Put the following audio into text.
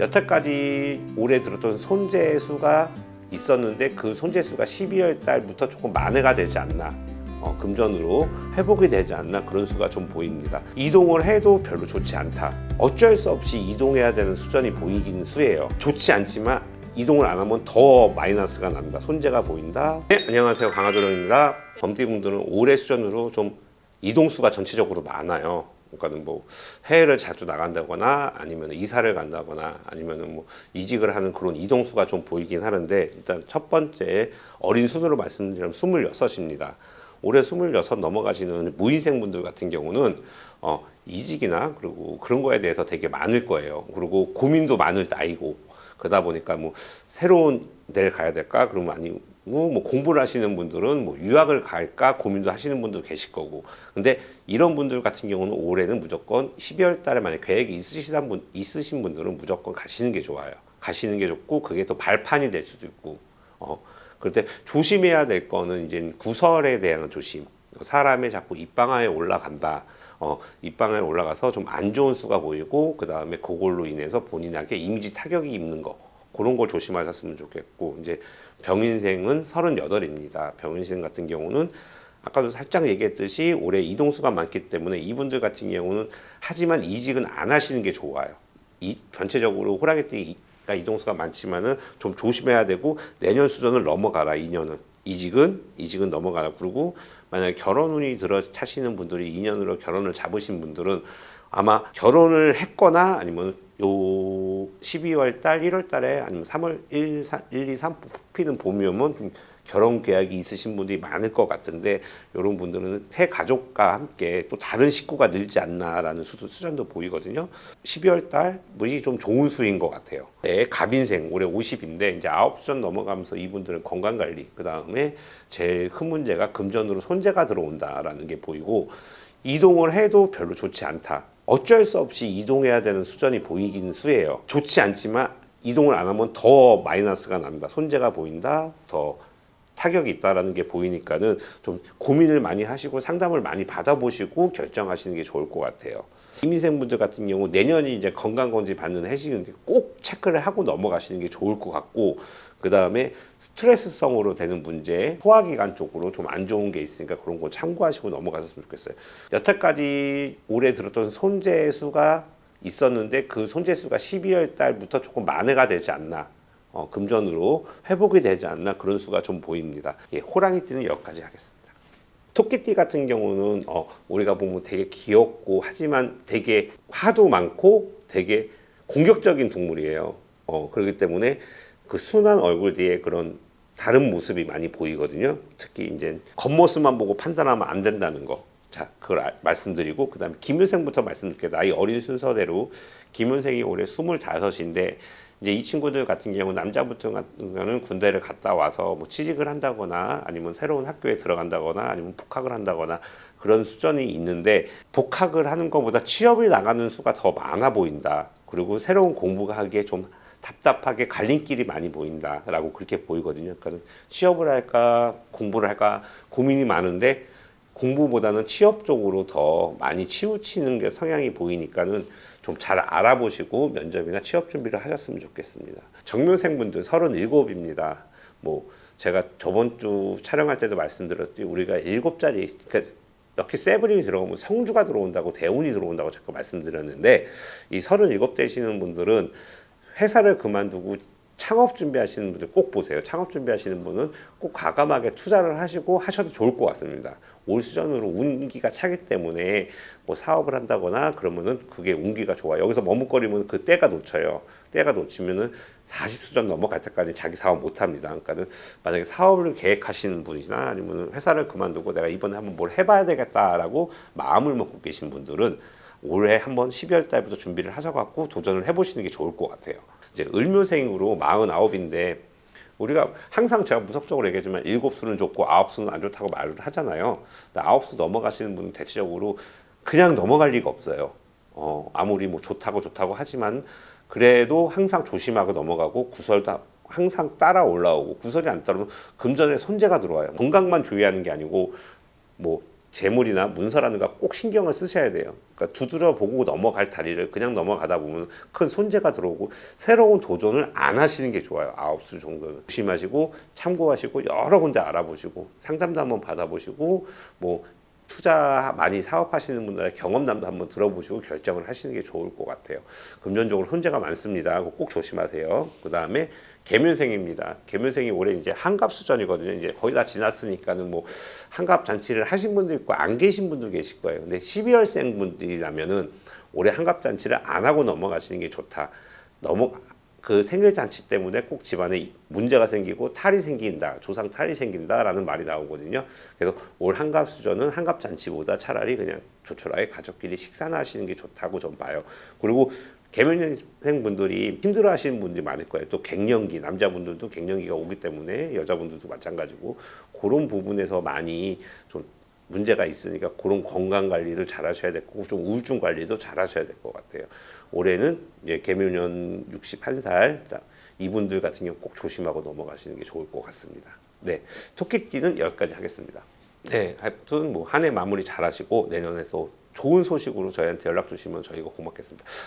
여태까지 올해 들었던 손재 수가 있었는데 그 손재 수가 12월 달부터 조금 만회가 되지 않나. 어, 금전으로 회복이 되지 않나 그런 수가 좀 보입니다. 이동을 해도 별로 좋지 않다. 어쩔 수 없이 이동해야 되는 수준이 보이기는 수예요. 좋지 않지만 이동을 안 하면 더 마이너스가 납니다. 손재가 보인다. 네, 안녕하세요. 강하도령입니다. 범띠분들은 올해 수준으로 좀 이동수가 전체적으로 많아요. 그러니까는 뭐 해외를 자주 나간다거나 아니면 이사를 간다거나 아니면은 뭐 이직을 하는 그런 이동수가 좀 보이긴 하는데 일단 첫 번째 어린 순으로 말씀드리면 26입니다. 올해 26 넘어가시는 무인생 분들 같은 경우는 어, 이직이나 그리고 그런 거에 대해서 되게 많을 거예요. 그리고 고민도 많을 나이고 그러다 보니까 뭐 새로운 데를 가야 될까? 그러면 아니 뭐 공부를 하시는 분들은 뭐 유학을 갈까? 고민도 하시는 분도 계실 거고. 근데 이런 분들 같은 경우는 올해는 무조건 12월 달에 만약 계획이 있으신 분 있으신 분들은 무조건 가시는 게 좋아요. 가시는 게 좋고 그게 또 발판이 될 수도 있고. 어. 그런데 조심해야 될 거는 이제 구설에 대한 조심 사람의 자꾸 입방아에 올라간다 어, 입방아에 올라가서 좀 안 좋은 수가 보이고 그 다음에 그걸로 인해서 본인에게 이미지 타격이 입는 거 그런 걸 조심하셨으면 좋겠고 이제 병인생은 38입니다. 병인생 같은 경우는 아까도 살짝 얘기했듯이 올해 이동수가 많기 때문에 이분들 같은 경우는 하지만 이직은 안 하시는 게 좋아요. 이 전체적으로 호랑이띠가 이동수가 많지만은 좀 조심해야 되고 내년 수준을 넘어가라 2년은 이직은 이직은 넘어가라. 그리고 만약에 결혼 운이 들어 차시는 분들이 2년으로 결혼을 잡으신 분들은 아마 결혼을 했거나 아니면 요 12월 달, 1월 달에 아니면 3월 1, 3, 1 2, 3 뽑히는 봄이 오면 좀 결혼 계약이 있으신 분들이 많을 것 같은데 이런 분들은 새 가족과 함께 또 다른 식구가 늘지 않나라는 수도 수준도 보이거든요. 12월 달 물이 좀 좋은 수인 것 같아요. 네, 갑인생 올해 50인데 이제 아홉 수전 넘어가면서 이분들은 건강 관리 그 다음에 제일 큰 문제가 금전으로 손재가 들어온다라는 게 보이고 이동을 해도 별로 좋지 않다. 어쩔 수 없이 이동해야 되는 수준이 보이기는 수예요. 좋지 않지만 이동을 안 하면 더 마이너스가 납니다. 손재가 보인다, 더 타격이 있다라는 게 보이니까는 좀 고민을 많이 하시고 상담을 많이 받아보시고 결정하시는 게 좋을 것 같아요. 이민생분들 같은 경우 내년이 이제 건강검진 받는 해시는데 꼭 체크를 하고 넘어가시는 게 좋을 것 같고 그 다음에 스트레스성으로 되는 문제 소화기관 쪽으로 좀 안 좋은 게 있으니까 그런 거 참고하시고 넘어가셨으면 좋겠어요. 여태까지 올해 들었던 손재 수가 있었는데 그 손재 수가 12월 달부터 조금 만회가 되지 않나. 어, 금전으로 회복이 되지 않나 그런 수가 좀 보입니다. 예, 호랑이 띠는 여기까지 하겠습니다. 토끼띠 같은 경우는 어, 우리가 보면 되게 귀엽고 하지만 되게 화도 많고 되게 공격적인 동물이에요. 어, 그렇기 때문에 그 순한 얼굴 뒤에 그런 다른 모습이 많이 보이거든요. 특히 이제 겉모습만 보고 판단하면 안 된다는 거. 자, 그걸 아- 말씀드리고 그다음에 김윤생부터 말씀드릴게요. 나이 어린 순서대로 김윤생이 올해 25인데 이제 이 친구들 같은 경우 남자부터 같은 경우는 군대를 갔다 와서 뭐 취직을 한다거나 아니면 새로운 학교에 들어간다거나 아니면 복학을 한다거나 그런 수준이 있는데 복학을 하는 것보다 취업을 나가는 수가 더 많아 보인다. 그리고 새로운 공부가 하기에 좀 답답하게 갈림길이 많이 보인다라고 그렇게 보이거든요. 그러니까 취업을 할까 공부를 할까 고민이 많은데 공부보다는 취업 쪽으로 더 많이 치우치는 게 성향이 보이니까는 좀 잘 알아보시고 면접이나 취업 준비를 하셨으면 좋겠습니다. 정묘생분들 37입니다. 뭐 제가 저번 주 촬영할 때도 말씀드렸듯이 우리가 7자리 그러니까 럭키 세븐이 들어오면 성주가 들어온다고 대운이 들어온다고 자꾸 말씀드렸는데 이 37 되시는 분들은 회사를 그만두고 창업 준비하시는 분들 꼭 보세요. 창업 준비하시는 분은 꼭 과감하게 투자를 하시고 하셔도 좋을 것 같습니다. 올 수전으로 운기가 차기 때문에 뭐 사업을 한다거나 그러면은 그게 운기가 좋아. 여기서 머뭇거리면 그 때가 놓쳐요. 때가 놓치면은 40수전 넘어갈 때까지 자기 사업 못 합니다. 그러니까는 만약에 사업을 계획하시는 분이나 아니면 회사를 그만두고 내가 이번에 한번 뭘 해봐야 되겠다라고 마음을 먹고 계신 분들은 올해 한번 12월 달부터 준비를 하셔갖고 도전을 해보시는 게 좋을 것 같아요. 이제 을묘생으로 49인데 우리가 항상 제가 무석적으로 얘기하지만 일곱 수는 좋고 아홉 수는 안 좋다고 말을 하잖아요. 아홉 수 넘어가시는 분은 대체적으로 그냥 넘어갈 리가 없어요. 어, 아무리 뭐 좋다고 좋다고 하지만 그래도 항상 조심하고 넘어가고 구설도 항상 따라 올라오고 구설이 안 따르면 금전에 손재가 들어와요. 건강만 조회하는 게 아니고 뭐 재물이나 문서라는 거꼭 신경을 쓰셔야 돼요. 그러니까 두드려 보고 넘어갈 다리를 그냥 넘어가다 보면 큰 손재가 들어오고 새로운 도전을 안 하시는 게 좋아요. 아홉 수 정도는 조심하시고 참고하시고 여러 군데 알아보시고 상담도 한번 받아보시고 뭐 투자 많이 사업하시는 분들의 경험담도 한번 들어보시고 결정을 하시는 게 좋을 것 같아요. 금전적으로 손재가 많습니다. 꼭 조심하세요. 그 다음에 개묘생입니다. 개묘생이 올해 이제 한갑 수전이거든요. 이제 거의 다 지났으니까는 뭐 한갑 잔치를 하신 분도 있고 안 계신 분도 계실 거예요. 근데 12월생 분들이라면은 올해 한갑 잔치를 안 하고 넘어가시는 게 좋다. 넘어 그 생일 잔치 때문에 꼭 집안에 문제가 생기고 탈이 생긴다, 조상 탈이 생긴다라는 말이 나오거든요. 그래서 올 한갑 수전은 한갑 잔치보다 차라리 그냥 조촐하게 가족끼리 식사나 하시는 게 좋다고 전 봐요. 그리고 개면생 분들이 힘들어 하시는 분들이 많을 거예요. 또 갱년기 남자분들도 갱년기가 오기 때문에 여자분들도 마찬가지고 그런 부분에서 많이 좀 문제가 있으니까 그런 건강 관리를 잘 하셔야 될 거고 좀 우울증 관리도 잘 하셔야 될 것 같아요. 올해는 이제 개묘년 61살 자, 이분들 같은 경우 꼭 조심하고 넘어가시는 게 좋을 것 같습니다. 네, 토끼띠는 여기까지 하겠습니다. 네, 하여튼 뭐 한 해 마무리 잘 하시고 내년에 또 좋은 소식으로 저희한테 연락 주시면 저희가 고맙겠습니다.